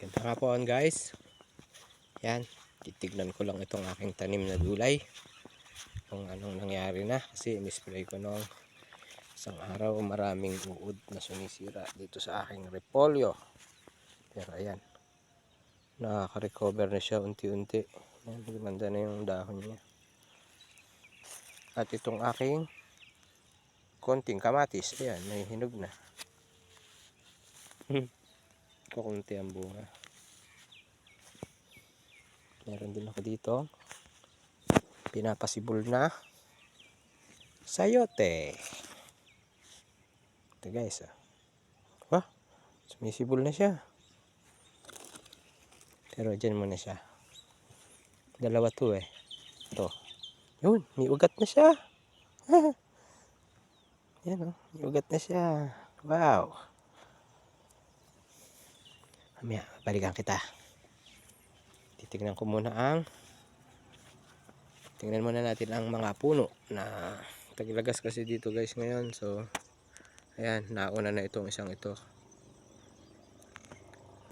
Ganda po guys. Yan. Titignan ko lang itong aking tanim na gulay. Kung anong nangyari na. Kasi mispray ko noong isang araw maraming uod na sumisira dito sa aking repolyo. Pero ayan. Nakaka-recover na siya unti-unti. Yan, gumanda na yung dahon niya. At itong aking konting kamatis. Ayan, may hinog na. Kukunti ang bunga. Meron din ako dito. Pinapasibol na sayote. Ito guys. Ah. Wah, sumisibol na siya. Pero dyan muna siya. Dalawa to eh. Ito. Yun, may ugat na siya. Yan oh, may ugat na siya. Wow. Mamaya, balikan kita. Titignan ko muna ang tingnan muna natin ang mga puno na tagilagas kasi dito guys ngayon. So, ayan, nauna na itong isang ito.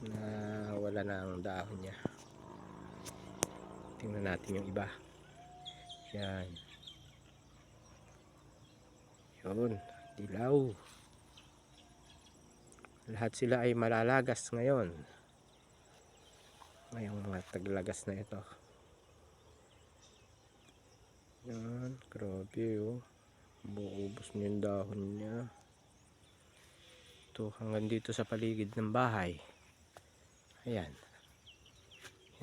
Na wala na ang dahon niya. Tingnan natin yung iba. Yan. Yun, dilaw. Lahat sila ay malalagas ngayon. Ngayong mga taglagas na ito. Yan, grabe oh. Buubos na yung dahon niya. Ito, hanggang dito sa paligid ng bahay. Ayan.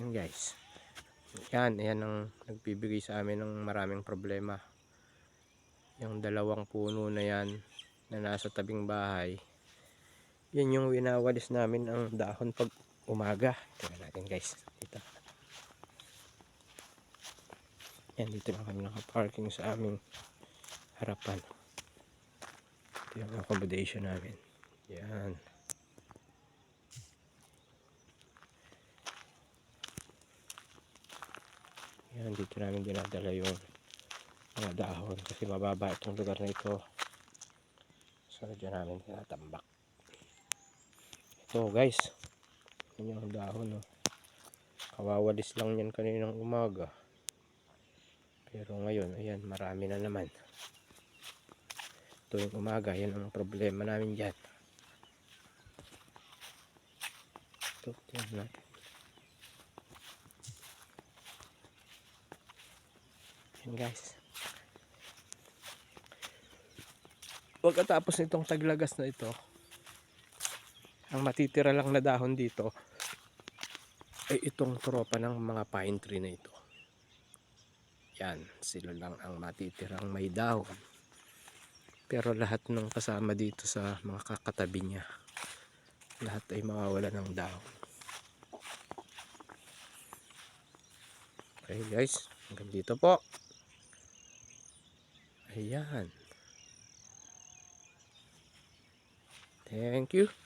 Yan guys. Yan, yan ang nagbibigay sa amin ng maraming problema. Yung dalawang puno na yan na nasa tabing bahay. Yan yung winawalis namin ang dahon pag umaga. Tingnan natin guys. Dito. Yan, dito lang kami nakaparking sa aming harapan. Ito yung accommodation namin. Yan. Yan, dito namin dinadala yung mga dahon kasi mababa itong lugar na ito. So, dyan namin tinatambak. Ito guys, yan yung dahon. Oh. Kawawalis lang yan kaninang umaga. Pero ngayon, ayan, marami na naman. Tuwing umaga, yan ang problema namin dyan. Ito, tingnan natin. Yan guys. Pagkatapos nitong taglagas na ito, ang matitira lang na dahon dito ay itong tropa ng mga pine tree na ito. Yan, sila lang ang matitirang may dahon. Pero lahat ng kasama dito sa mga kakatabi niya, lahat ay mawawala ng dahon. Okay guys, hanggang dito po. Ayan. Thank you.